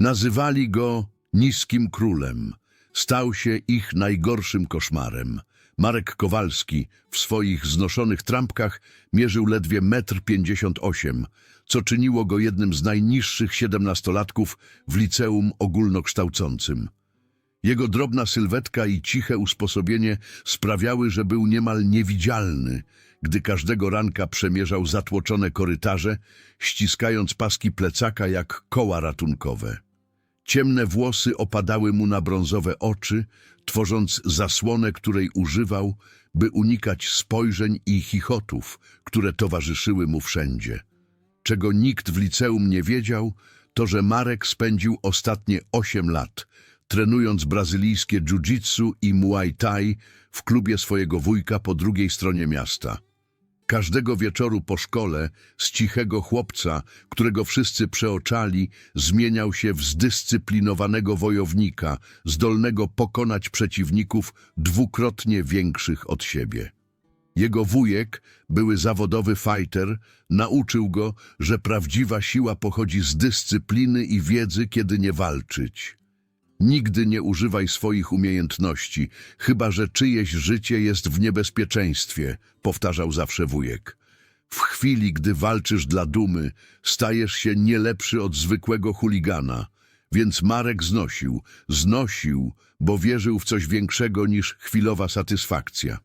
Nazywali go niskim królem. Stał się ich najgorszym koszmarem. Marek Kowalski w swoich znoszonych trampkach mierzył ledwie metr pięćdziesiąt osiem, co czyniło go jednym z najniższych siedemnastolatków w liceum ogólnokształcącym. Jego drobna sylwetka i ciche usposobienie sprawiały, że był niemal niewidzialny, gdy każdego ranka przemierzał zatłoczone korytarze, ściskając paski plecaka jak koła ratunkowe. Ciemne włosy opadały mu na brązowe oczy, tworząc zasłonę, której używał, by unikać spojrzeń i chichotów, które towarzyszyły mu wszędzie. Czego nikt w liceum nie wiedział, to że Marek spędził ostatnie osiem lat, trenując brazylijskie jiu-jitsu i muay thai w klubie swojego wujka po drugiej stronie miasta. Każdego wieczoru po szkole z cichego chłopca, którego wszyscy przeoczali, zmieniał się w zdyscyplinowanego wojownika, zdolnego pokonać przeciwników dwukrotnie większych od siebie. Jego wujek, były zawodowy fighter, nauczył go, że prawdziwa siła pochodzi z dyscypliny i wiedzy, kiedy nie walczyć. Nigdy nie używaj swoich umiejętności, chyba że czyjeś życie jest w niebezpieczeństwie, powtarzał zawsze wujek. W chwili, gdy walczysz dla dumy, stajesz się nie lepszy od zwykłego chuligana. Więc Marek znosił, znosił, bo wierzył w coś większego niż chwilowa satysfakcja.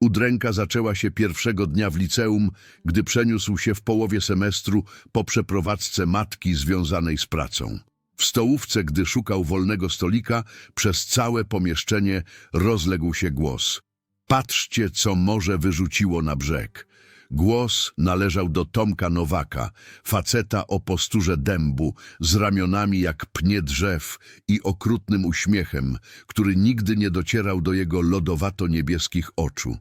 Udręka zaczęła się pierwszego dnia w liceum, gdy przeniósł się w połowie semestru po przeprowadzce matki związanej z pracą. W stołówce, gdy szukał wolnego stolika, przez całe pomieszczenie rozległ się głos. Patrzcie, co morze wyrzuciło na brzeg. Głos należał do Tomka Nowaka, faceta o posturze dębu, z ramionami jak pnie drzew i okrutnym uśmiechem, który nigdy nie docierał do jego lodowato-niebieskich oczu.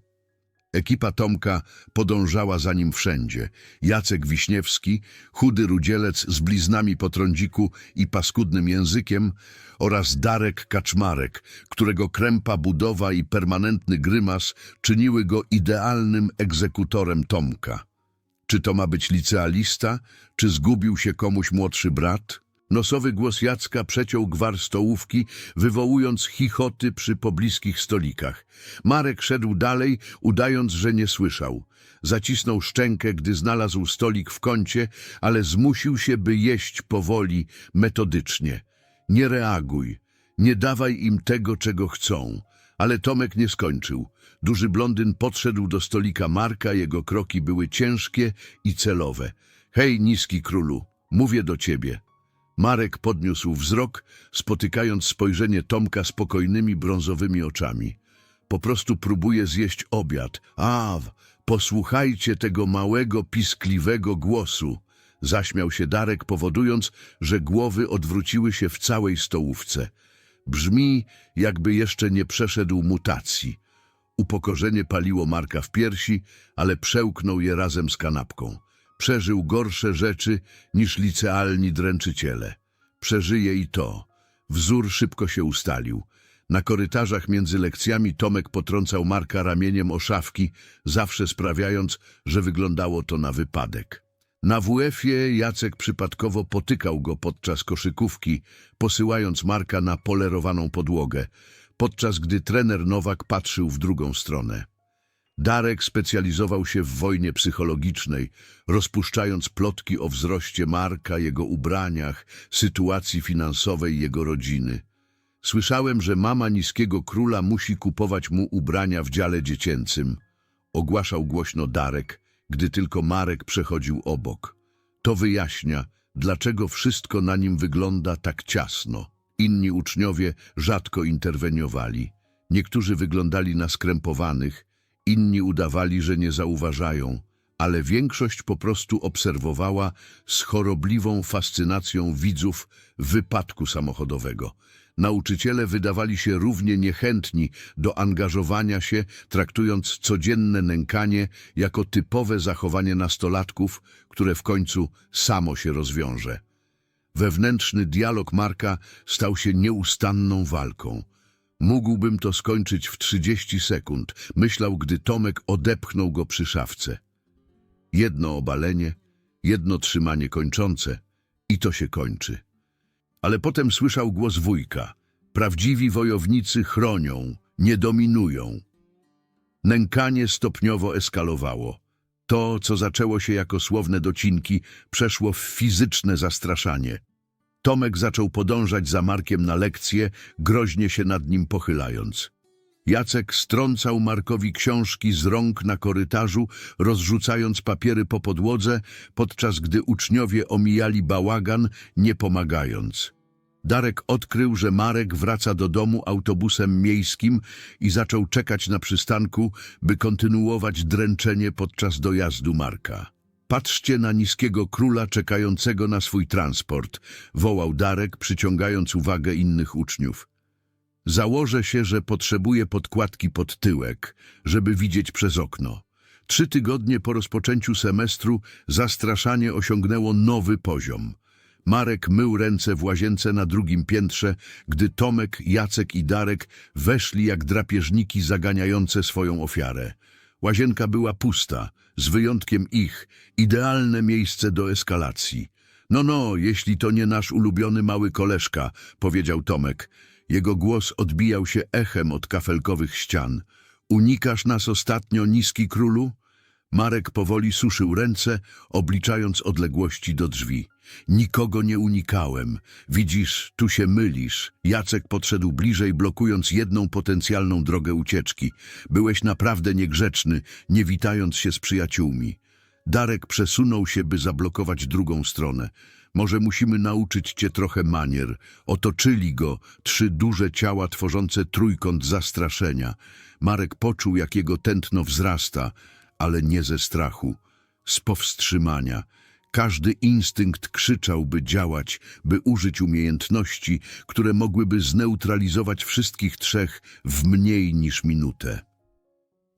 Ekipa Tomka podążała za nim wszędzie. Jacek Wiśniewski, chudy rudzielec z bliznami po trądziku i paskudnym językiem oraz Darek Kaczmarek, którego krępa budowa i permanentny grymas czyniły go idealnym egzekutorem Tomka. Czy to ma być licealista, czy zgubił się komuś młodszy brat? Nosowy głos Jacka przeciął gwar stołówki, wywołując chichoty przy pobliskich stolikach. Marek szedł dalej, udając, że nie słyszał. Zacisnął szczękę, gdy znalazł stolik w kącie, ale zmusił się, by jeść powoli, metodycznie. Nie reaguj, nie dawaj im tego, czego chcą. Ale Tomek nie skończył. Duży blondyn podszedł do stolika Marka, jego kroki były ciężkie i celowe. Hej, niski królu, mówię do ciebie. Marek podniósł wzrok, spotykając spojrzenie Tomka spokojnymi brązowymi oczami. Po prostu próbuje zjeść obiad. A, posłuchajcie tego małego, piskliwego głosu. Zaśmiał się Darek, powodując, że głowy odwróciły się w całej stołówce. Brzmi, jakby jeszcze nie przeszedł mutacji. Upokorzenie paliło Marka w piersi, ale przełknął je razem z kanapką. Przeżył gorsze rzeczy niż licealni dręczyciele. Przeżyje i to. Wzór szybko się ustalił. Na korytarzach między lekcjami Tomek potrącał Marka ramieniem o szafki, zawsze sprawiając, że wyglądało to na wypadek. Na WF-ie Jacek przypadkowo potykał go podczas koszykówki, posyłając Marka na polerowaną podłogę, podczas gdy trener Nowak patrzył w drugą stronę. Darek specjalizował się w wojnie psychologicznej, rozpuszczając plotki o wzroście Marka, jego ubraniach, sytuacji finansowej jego rodziny. Słyszałem, że mama niskiego króla musi kupować mu ubrania w dziale dziecięcym. Ogłaszał głośno Darek, gdy tylko Marek przechodził obok. To wyjaśnia, dlaczego wszystko na nim wygląda tak ciasno. Inni uczniowie rzadko interweniowali. Niektórzy wyglądali na skrępowanych, Inni udawali, że nie zauważają, ale większość po prostu obserwowała z chorobliwą fascynacją widzów wypadku samochodowego. Nauczyciele wydawali się równie niechętni do angażowania się, traktując codzienne nękanie jako typowe zachowanie nastolatków, które w końcu samo się rozwiąże. Wewnętrzny dialog Marka stał się nieustanną walką. Mógłbym to skończyć w 30 sekund, myślał, gdy Tomek odepchnął go przy szafce. Jedno obalenie, jedno trzymanie kończące i to się kończy. Ale potem słyszał głos wujka. Prawdziwi wojownicy chronią, nie dominują. Nękanie stopniowo eskalowało. To, co zaczęło się jako słowne docinki, przeszło w fizyczne zastraszanie. Tomek zaczął podążać za Markiem na lekcję, groźnie się nad nim pochylając. Jacek strącał Markowi książki z rąk na korytarzu, rozrzucając papiery po podłodze, podczas gdy uczniowie omijali bałagan, nie pomagając. Darek odkrył, że Marek wraca do domu autobusem miejskim i zaczął czekać na przystanku, by kontynuować dręczenie podczas dojazdu Marka. Patrzcie na niskiego króla czekającego na swój transport, wołał Darek, przyciągając uwagę innych uczniów. Założę się, że potrzebuję podkładki pod tyłek, żeby widzieć przez okno. Trzy tygodnie po rozpoczęciu semestru zastraszanie osiągnęło nowy poziom. Marek mył ręce w łazience na drugim piętrze, gdy Tomek, Jacek i Darek weszli jak drapieżniki zaganiające swoją ofiarę. Łazienka była pusta, z wyjątkiem ich, idealne miejsce do eskalacji. No, no, jeśli to nie nasz ulubiony mały koleżka, powiedział Tomek. Jego głos odbijał się echem od kafelkowych ścian. Unikasz nas ostatnio, niski królu? Marek powoli suszył ręce, obliczając odległości do drzwi. Nikogo nie unikałem. Widzisz, tu się mylisz. Jacek podszedł bliżej, blokując jedną potencjalną drogę ucieczki. Byłeś naprawdę niegrzeczny, nie witając się z przyjaciółmi. Darek przesunął się, by zablokować drugą stronę. Może musimy nauczyć cię trochę manier. Otoczyli go trzy duże ciała tworzące trójkąt zastraszenia. Marek poczuł, jak jego tętno wzrasta, ale nie ze strachu, z powstrzymania. Każdy instynkt krzyczał, by działać, by użyć umiejętności, które mogłyby zneutralizować wszystkich trzech w mniej niż minutę.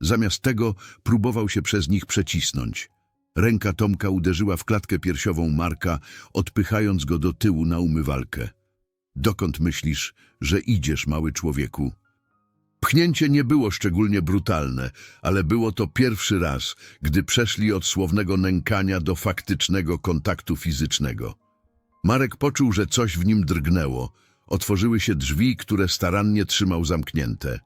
Zamiast tego próbował się przez nich przecisnąć. Ręka Tomka uderzyła w klatkę piersiową Marka, odpychając go do tyłu na umywalkę. Dokąd myślisz, że idziesz, mały człowieku? Pchnięcie nie było szczególnie brutalne, ale było to pierwszy raz, gdy przeszli od słownego nękania do faktycznego kontaktu fizycznego. Marek poczuł, że coś w nim drgnęło. Otworzyły się drzwi, które starannie trzymał zamknięte.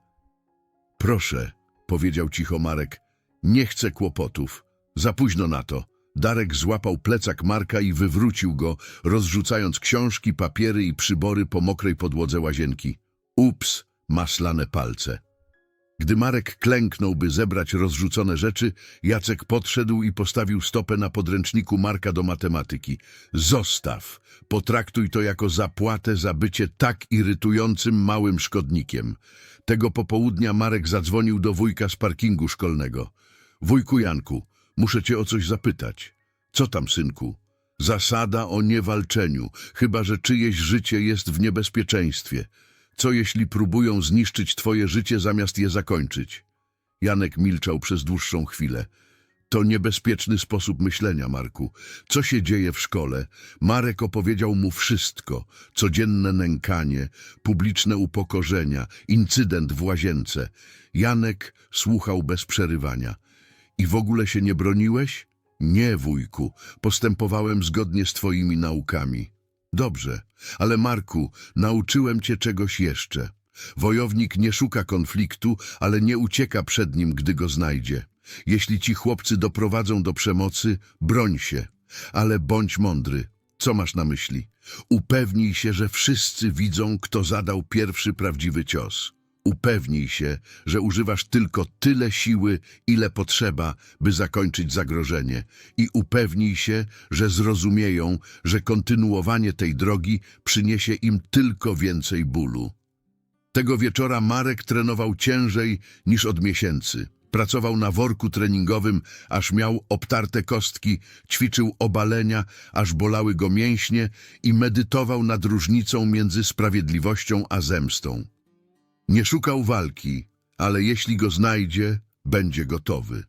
Proszę, powiedział cicho Marek, nie chcę kłopotów. Za późno na to. Darek złapał plecak Marka i wywrócił go, rozrzucając książki, papiery i przybory po mokrej podłodze łazienki. Ups, maslane palce. Gdy Marek klęknął, by zebrać rozrzucone rzeczy, Jacek podszedł i postawił stopę na podręczniku Marka do matematyki. Zostaw! Potraktuj to jako zapłatę za bycie tak irytującym małym szkodnikiem. Tego popołudnia Marek zadzwonił do wujka z parkingu szkolnego. Wujku Janku, muszę cię o coś zapytać. Co tam, synku? Zasada o niewalczeniu, chyba że czyjeś życie jest w niebezpieczeństwie. Co jeśli próbują zniszczyć twoje życie zamiast je zakończyć? Janek milczał przez dłuższą chwilę. To niebezpieczny sposób myślenia, Marku. Co się dzieje w szkole? Marek opowiedział mu wszystko. Codzienne nękanie, publiczne upokorzenia, incydent w łazience. Janek słuchał bez przerywania. I w ogóle się nie broniłeś? Nie, wujku. Postępowałem zgodnie z twoimi naukami. Dobrze, ale Marku, nauczyłem cię czegoś jeszcze. Wojownik nie szuka konfliktu, ale nie ucieka przed nim, gdy go znajdzie. Jeśli ci chłopcy doprowadzą do przemocy, broń się, ale bądź mądry. Co masz na myśli? Upewnij się, że wszyscy widzą, kto zadał pierwszy prawdziwy cios. Upewnij się, że używasz tylko tyle siły, ile potrzeba, by zakończyć zagrożenie. I upewnij się, że zrozumieją, że kontynuowanie tej drogi przyniesie im tylko więcej bólu. Tego wieczora Marek trenował ciężej niż od miesięcy. Pracował na worku treningowym, aż miał obtarte kostki, ćwiczył obalenia, aż bolały go mięśnie i medytował nad różnicą między sprawiedliwością a zemstą. Nie szukał walki, ale jeśli go znajdzie, będzie gotowy.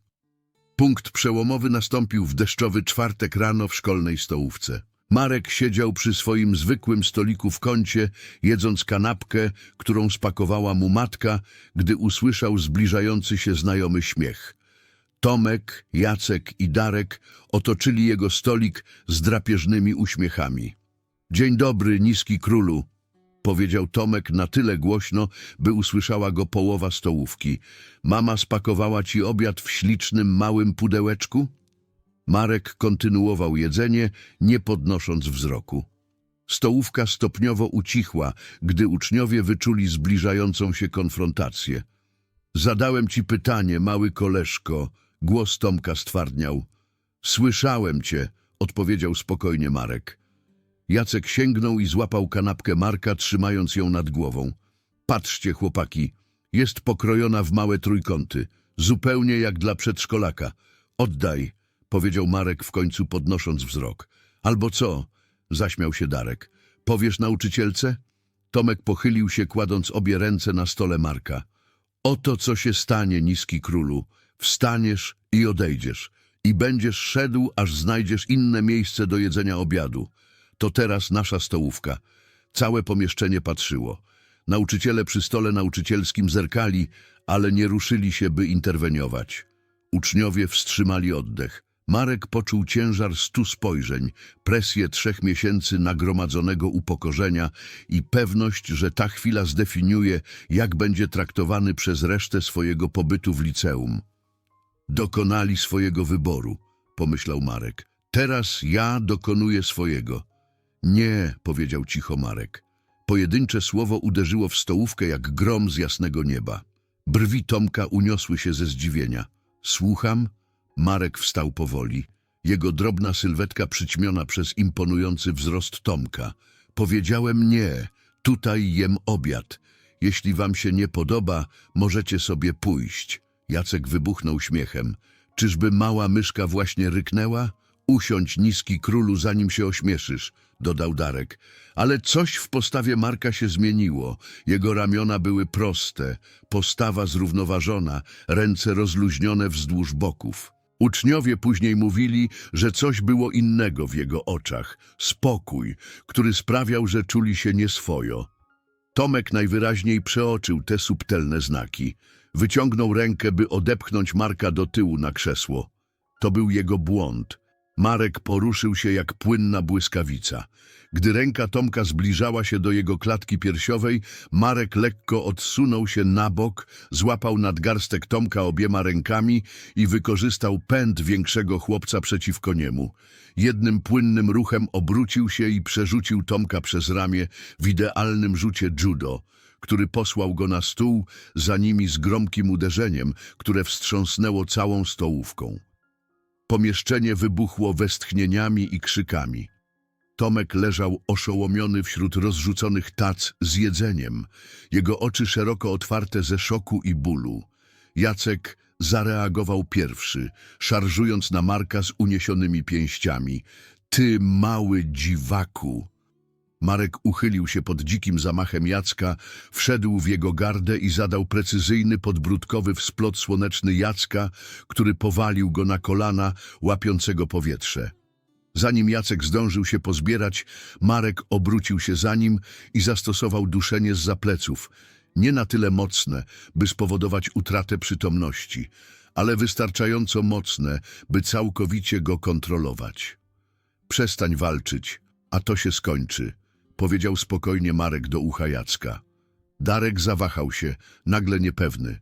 Punkt przełomowy nastąpił w deszczowy czwartek rano w szkolnej stołówce. Marek siedział przy swoim zwykłym stoliku w kącie, jedząc kanapkę, którą spakowała mu matka, gdy usłyszał zbliżający się znajomy śmiech. Tomek, Jacek i Darek otoczyli jego stolik z drapieżnymi uśmiechami. Dzień dobry, niski królu, powiedział Tomek na tyle głośno, by usłyszała go połowa stołówki. Mama spakowała ci obiad w ślicznym małym pudełeczku? Marek kontynuował jedzenie, nie podnosząc wzroku. Stołówka stopniowo ucichła, gdy uczniowie wyczuli zbliżającą się konfrontację. Zadałem ci pytanie, mały koleżko, głos Tomka stwardniał. Słyszałem cię, odpowiedział spokojnie Marek. Jacek sięgnął i złapał kanapkę Marka, trzymając ją nad głową. Patrzcie, chłopaki, jest pokrojona w małe trójkąty, zupełnie jak dla przedszkolaka. Oddaj, powiedział Marek w końcu podnosząc wzrok. Albo co? zaśmiał się Darek. Powiesz nauczycielce? Tomek pochylił się, kładąc obie ręce na stole Marka. Oto co się stanie, niski królu. Wstaniesz i odejdziesz. I będziesz szedł, aż znajdziesz inne miejsce do jedzenia obiadu. To teraz nasza stołówka. Całe pomieszczenie patrzyło. Nauczyciele przy stole nauczycielskim zerkali, ale nie ruszyli się, by interweniować. Uczniowie wstrzymali oddech. Marek poczuł ciężar stu spojrzeń, presję trzech miesięcy nagromadzonego upokorzenia i pewność, że ta chwila zdefiniuje, jak będzie traktowany przez resztę swojego pobytu w liceum. Dokonali swojego wyboru, pomyślał Marek. Teraz ja dokonuję swojego. Nie, powiedział cicho Marek. Pojedyncze słowo uderzyło w stołówkę jak grom z jasnego nieba. Brwi Tomka uniosły się ze zdziwienia. Słucham? Marek wstał powoli. Jego drobna sylwetka przyćmiona przez imponujący wzrost Tomka. Powiedziałem nie, tutaj jem obiad. Jeśli wam się nie podoba, możecie sobie pójść. Jacek wybuchnął śmiechem. Czyżby mała myszka właśnie ryknęła? Usiądź, niski królu, zanim się ośmieszysz, dodał Darek. Ale coś w postawie Marka się zmieniło. Jego ramiona były proste, postawa zrównoważona, ręce rozluźnione wzdłuż boków. Uczniowie później mówili, że coś było innego w jego oczach. Spokój, który sprawiał, że czuli się nieswojo. Tomek najwyraźniej przeoczył te subtelne znaki. Wyciągnął rękę, by odepchnąć Marka do tyłu na krzesło. To był jego błąd. Marek poruszył się jak płynna błyskawica. Gdy ręka Tomka zbliżała się do jego klatki piersiowej, Marek lekko odsunął się na bok, złapał nadgarstek Tomka obiema rękami i wykorzystał pęd większego chłopca przeciwko niemu. Jednym płynnym ruchem obrócił się i przerzucił Tomka przez ramię w idealnym rzucie judo, który posłał go na stół, za nimi z gromkim uderzeniem, które wstrząsnęło całą stołówką. Pomieszczenie wybuchło westchnieniami i krzykami. Tomek leżał oszołomiony wśród rozrzuconych tac z jedzeniem, jego oczy szeroko otwarte ze szoku i bólu. Jacek zareagował pierwszy, szarżując na Marka z uniesionymi pięściami. Ty mały dziwaku! Marek uchylił się pod dzikim zamachem Jacka, wszedł w jego gardę i zadał precyzyjny, podbródkowy wsplot słoneczny Jacka, który powalił go na kolana, łapiącego powietrze. Zanim Jacek zdążył się pozbierać, Marek obrócił się za nim i zastosował duszenie z zapleców. Nie na tyle mocne, by spowodować utratę przytomności, ale wystarczająco mocne, by całkowicie go kontrolować. Przestań walczyć, a to się skończy, powiedział spokojnie Marek do ucha Jacka. Darek zawahał się, nagle niepewny.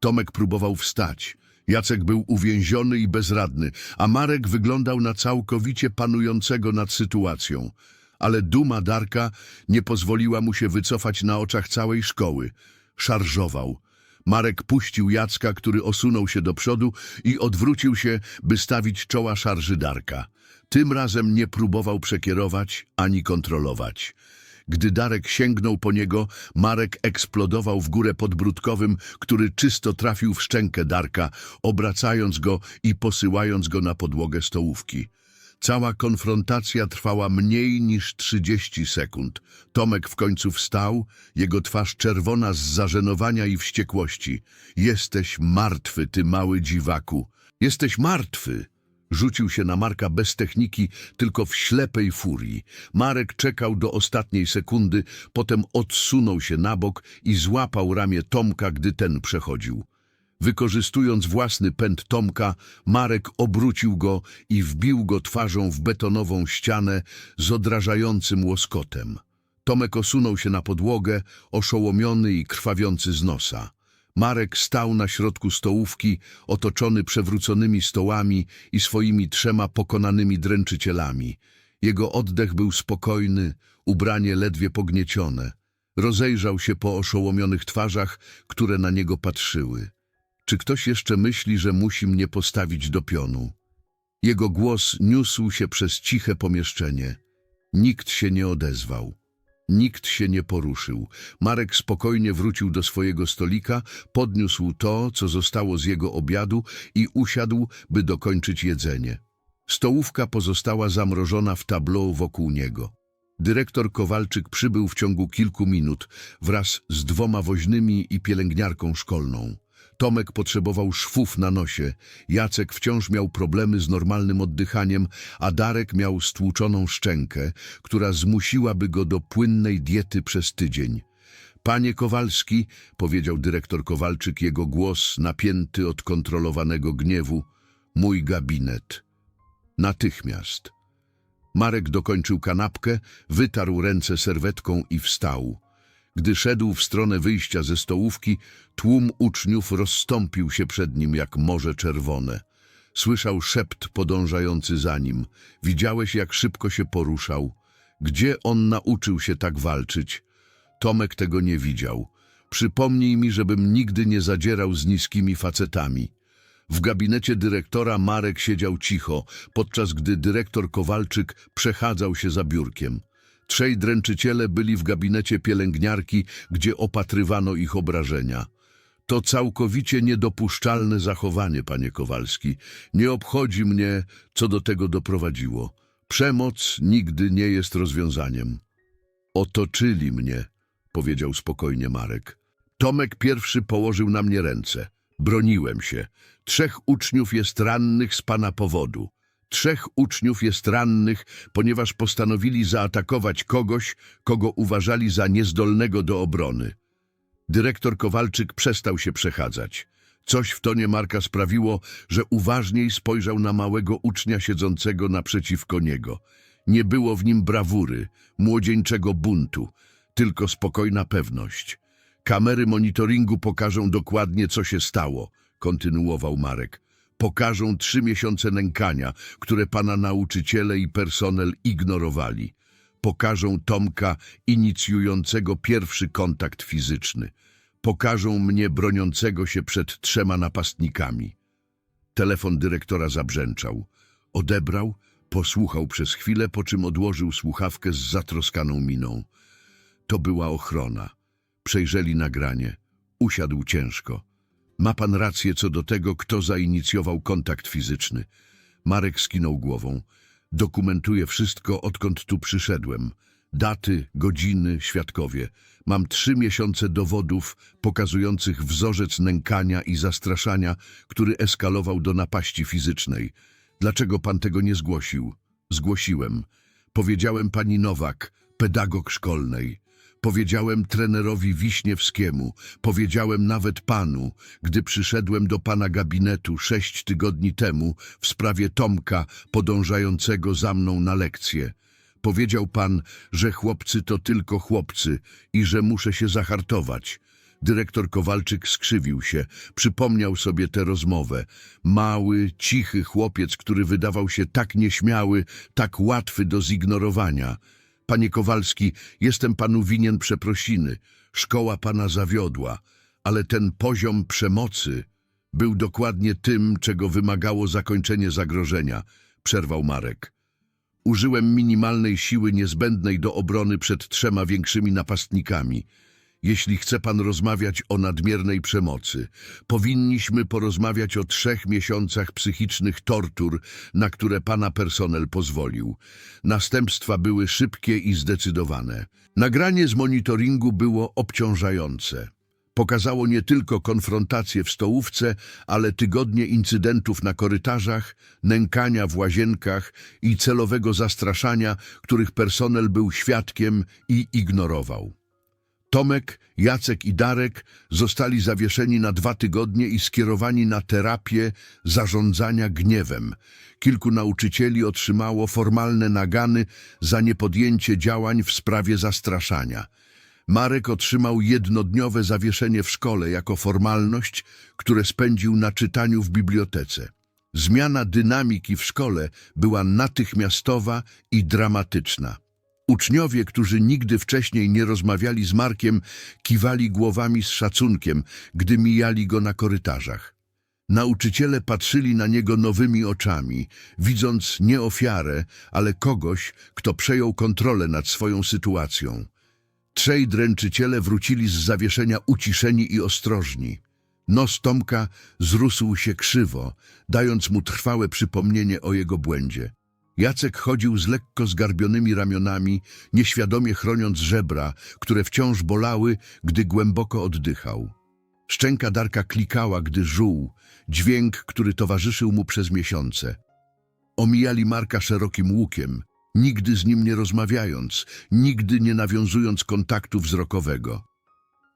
Tomek próbował wstać. Jacek był uwięziony i bezradny, a Marek wyglądał na całkowicie panującego nad sytuacją. Ale duma Darka nie pozwoliła mu się wycofać na oczach całej szkoły. Szarżował. Marek puścił Jacka, który osunął się do przodu i odwrócił się, by stawić czoła szarży Darka. Tym razem nie próbował przekierować ani kontrolować. Gdy Darek sięgnął po niego, Marek eksplodował w górę podbródkowym, który czysto trafił w szczękę Darka, obracając go i posyłając go na podłogę stołówki. Cała konfrontacja trwała mniej niż 30 sekund. Tomek w końcu wstał, jego twarz czerwona z zażenowania i wściekłości. Jesteś martwy, ty mały dziwaku. Jesteś martwy. Rzucił się na Marka bez techniki, tylko w ślepej furii. Marek czekał do ostatniej sekundy, potem odsunął się na bok i złapał ramię Tomka, gdy ten przechodził. Wykorzystując własny pęd Tomka, Marek obrócił go i wbił go twarzą w betonową ścianę z odrażającym łoskotem. Tomek osunął się na podłogę, oszołomiony i krwawiący z nosa. Marek stał na środku stołówki, otoczony przewróconymi stołami i swoimi trzema pokonanymi dręczycielami. Jego oddech był spokojny, ubranie ledwie pogniecione. Rozejrzał się po oszołomionych twarzach, które na niego patrzyły. Czy ktoś jeszcze myśli, że musi mnie postawić do pionu? Jego głos niósł się przez ciche pomieszczenie. Nikt się nie odezwał. Nikt się nie poruszył. Marek spokojnie wrócił do swojego stolika, podniósł to, co zostało z jego obiadu i usiadł, by dokończyć jedzenie. Stołówka pozostała zamrożona w tableau wokół niego. Dyrektor Kowalczyk przybył w ciągu kilku minut wraz z dwoma woźnymi i pielęgniarką szkolną. Tomek potrzebował szwów na nosie, Jacek wciąż miał problemy z normalnym oddychaniem, a Darek miał stłuczoną szczękę, która zmusiłaby go do płynnej diety przez tydzień. Panie Kowalski, powiedział dyrektor Kowalczyk, jego głos napięty od kontrolowanego gniewu, mój gabinet. Natychmiast. Marek dokończył kanapkę, wytarł ręce serwetką i wstał. Gdy szedł w stronę wyjścia ze stołówki, tłum uczniów rozstąpił się przed nim jak morze czerwone. Słyszał szept podążający za nim. Widziałeś, jak szybko się poruszał. Gdzie on nauczył się tak walczyć? Tomek tego nie widział. Przypomnij mi, żebym nigdy nie zadzierał z niskimi facetami. W gabinecie dyrektora Marek siedział cicho, podczas gdy dyrektor Kowalczyk przechadzał się za biurkiem. Trzej dręczyciele byli w gabinecie pielęgniarki, gdzie opatrywano ich obrażenia. To całkowicie niedopuszczalne zachowanie, panie Kowalski. Nie obchodzi mnie, co do tego doprowadziło. Przemoc nigdy nie jest rozwiązaniem. Otoczyli mnie, powiedział spokojnie Marek. Tomek pierwszy położył na mnie ręce. Broniłem się. Trzech uczniów jest rannych z pana powodu. Trzech uczniów jest rannych, ponieważ postanowili zaatakować kogoś, kogo uważali za niezdolnego do obrony. Dyrektor Kowalczyk przestał się przechadzać. Coś w tonie Marka sprawiło, że uważniej spojrzał na małego ucznia siedzącego naprzeciwko niego. Nie było w nim brawury, młodzieńczego buntu, tylko spokojna pewność. Kamery monitoringu pokażą dokładnie, co się stało, kontynuował Marek. Pokażą trzy miesiące nękania, które pana nauczyciele i personel ignorowali. Pokażą Tomka inicjującego pierwszy kontakt fizyczny. Pokażą mnie broniącego się przed trzema napastnikami. Telefon dyrektora zabrzęczał. Odebrał, posłuchał przez chwilę, po czym odłożył słuchawkę z zatroskaną miną. To była ochrona. Przejrzeli nagranie. Usiadł ciężko. Ma pan rację co do tego, kto zainicjował kontakt fizyczny. Marek skinął głową. Dokumentuję wszystko, odkąd tu przyszedłem. Daty, godziny, świadkowie. Mam trzy miesiące dowodów pokazujących wzorzec nękania i zastraszania, który eskalował do napaści fizycznej. Dlaczego pan tego nie zgłosił? Zgłosiłem. Powiedziałem pani Nowak, pedagog szkolnej. Powiedziałem trenerowi Wiśniewskiemu, powiedziałem nawet panu, gdy przyszedłem do pana gabinetu sześć tygodni temu w sprawie Tomka podążającego za mną na lekcję. Powiedział pan, że chłopcy to tylko chłopcy i że muszę się zahartować. Dyrektor Kowalczyk skrzywił się, przypomniał sobie tę rozmowę. Mały, cichy chłopiec, który wydawał się tak nieśmiały, tak łatwy do zignorowania. Panie Kowalski, jestem panu winien przeprosiny. Szkoła pana zawiodła, ale ten poziom przemocy był dokładnie tym, czego wymagało zakończenie zagrożenia, przerwał Marek. Użyłem minimalnej siły niezbędnej do obrony przed trzema większymi napastnikami. Jeśli chce pan rozmawiać o nadmiernej przemocy, powinniśmy porozmawiać o trzech miesiącach psychicznych tortur, na które pana personel pozwolił. Następstwa były szybkie i zdecydowane. Nagranie z monitoringu było obciążające. Pokazało nie tylko konfrontację w stołówce, ale tygodnie incydentów na korytarzach, nękania w łazienkach i celowego zastraszania, których personel był świadkiem i ignorował. Tomek, Jacek i Darek zostali zawieszeni na dwa tygodnie i skierowani na terapię zarządzania gniewem. Kilku nauczycieli otrzymało formalne nagany za niepodjęcie działań w sprawie zastraszania. Marek otrzymał jednodniowe zawieszenie w szkole jako formalność, które spędził na czytaniu w bibliotece. Zmiana dynamiki w szkole była natychmiastowa i dramatyczna. Uczniowie, którzy nigdy wcześniej nie rozmawiali z Markiem, kiwali głowami z szacunkiem, gdy mijali go na korytarzach. Nauczyciele patrzyli na niego nowymi oczami, widząc nie ofiarę, ale kogoś, kto przejął kontrolę nad swoją sytuacją. Trzej dręczyciele wrócili z zawieszenia uciszeni i ostrożni. Nos Tomka zrósł się krzywo, dając mu trwałe przypomnienie o jego błędzie. Jacek chodził z lekko zgarbionymi ramionami, nieświadomie chroniąc żebra, które wciąż bolały, gdy głęboko oddychał. Szczęka Darka klikała, gdy żuł, dźwięk, który towarzyszył mu przez miesiące. Omijali Marka szerokim łukiem, nigdy z nim nie rozmawiając, nigdy nie nawiązując kontaktu wzrokowego.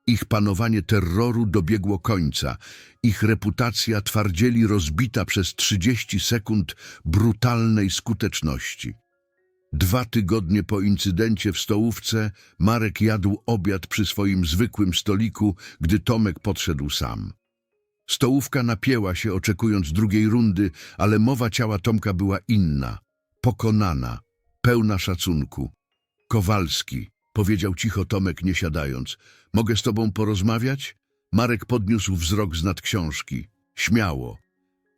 Ich panowanie terroru dobiegło końca, ich reputacja twardzieli rozbita przez 30 sekund brutalnej skuteczności. Dwa tygodnie po incydencie w stołówce Marek jadł obiad przy swoim zwykłym stoliku, gdy Tomek podszedł sam. Stołówka napięła się, oczekując drugiej rundy, ale mowa ciała Tomka była inna, pokonana, pełna szacunku. Kowalski, powiedział cicho Tomek, nie siadając. Mogę z tobą porozmawiać? Marek podniósł wzrok z nad książki. Śmiało.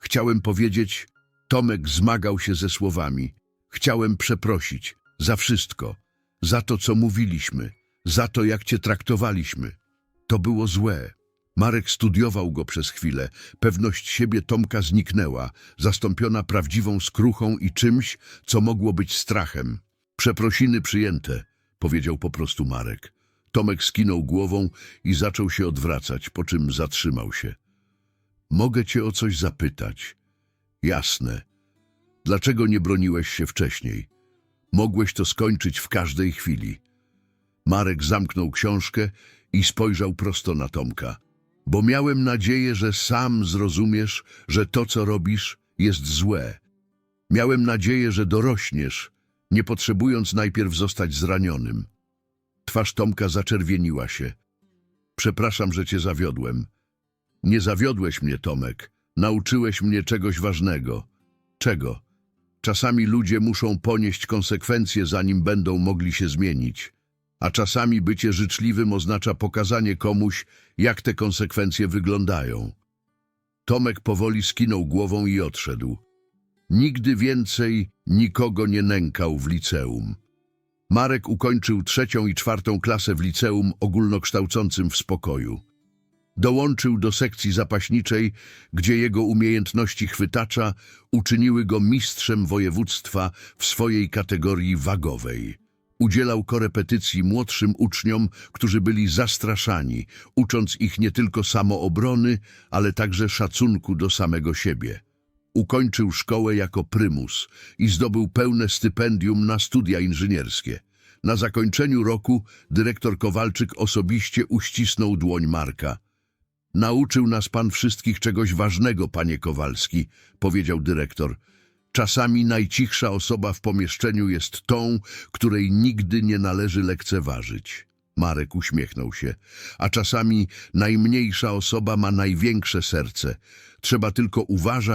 Chciałem powiedzieć... Tomek zmagał się ze słowami. Chciałem przeprosić. Za wszystko. Za to, co mówiliśmy. Za to, jak cię traktowaliśmy. To było złe. Marek studiował go przez chwilę. Pewność siebie Tomka zniknęła, zastąpiona prawdziwą skruchą i czymś, co mogło być strachem. Przeprosiny przyjęte, powiedział po prostu Marek. Tomek skinął głową i zaczął się odwracać, po czym zatrzymał się. Mogę cię o coś zapytać. Jasne. Dlaczego nie broniłeś się wcześniej? Mogłeś to skończyć w każdej chwili. Marek zamknął książkę i spojrzał prosto na Tomka. Bo miałem nadzieję, że sam zrozumiesz, że to, co robisz, jest złe. Miałem nadzieję, że dorośniesz, nie potrzebując najpierw zostać zranionym. Twarz Tomka zaczerwieniła się. Przepraszam, że cię zawiodłem. Nie zawiodłeś mnie, Tomek. Nauczyłeś mnie czegoś ważnego. Czego? Czasami ludzie muszą ponieść konsekwencje, zanim będą mogli się zmienić. A czasami bycie życzliwym oznacza pokazanie komuś, jak te konsekwencje wyglądają. Tomek powoli skinął głową i odszedł. Nigdy więcej nikogo nie nękał w liceum. Marek ukończył trzecią i czwartą klasę w liceum ogólnokształcącym w spokoju. Dołączył do sekcji zapaśniczej, gdzie jego umiejętności chwytacza uczyniły go mistrzem województwa w swojej kategorii wagowej. Udzielał korepetycji młodszym uczniom, którzy byli zastraszani, ucząc ich nie tylko samoobrony, ale także szacunku do samego siebie. Ukończył szkołę jako prymus i zdobył pełne stypendium na studia inżynierskie. Na zakończeniu roku dyrektor Kowalczyk osobiście uścisnął dłoń Marka. Nauczył nas pan wszystkich czegoś ważnego, panie Kowalski, powiedział dyrektor. Czasami najcichsza osoba w pomieszczeniu jest tą, której nigdy nie należy lekceważyć. Marek uśmiechnął się. A czasami najmniejsza osoba ma największe serce. Trzeba tylko uważać,